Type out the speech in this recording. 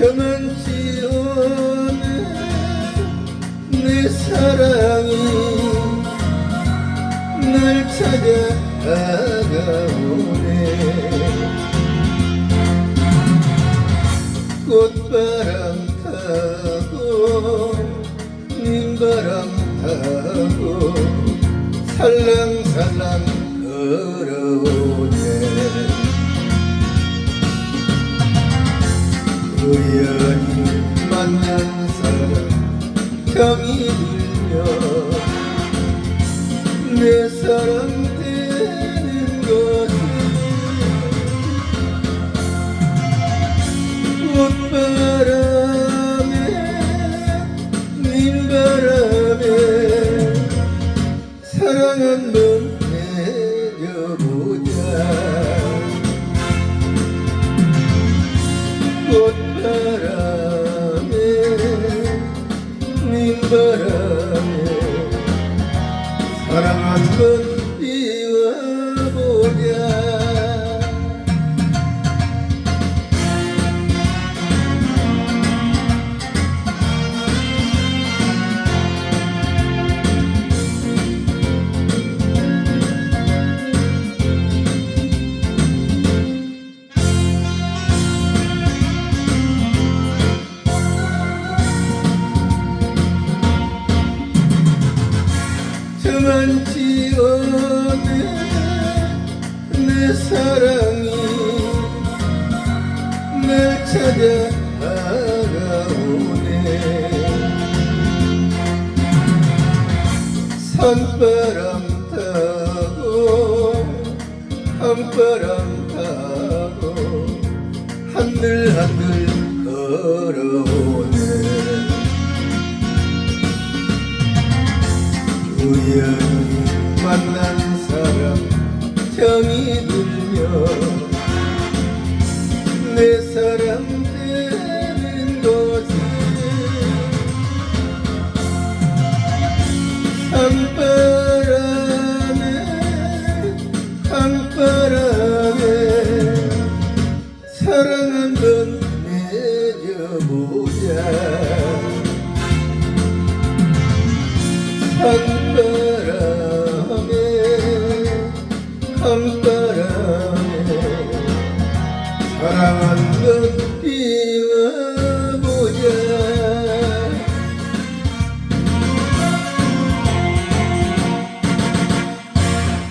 저만치 않은 내 사랑이 날 찾아다가오네. 꽃바람 타고 님바람 타고 살랑살랑 걸어오네 우연히 만난 사람 정이 들며 내 사랑 사 저만치 않은 내 사랑이 날 찾아가오네. 산바람 타고 한바람 타고 하늘 하늘 걸어오 우연히 만난 사람 정이 들며 내사 강바람에 사랑 한번 피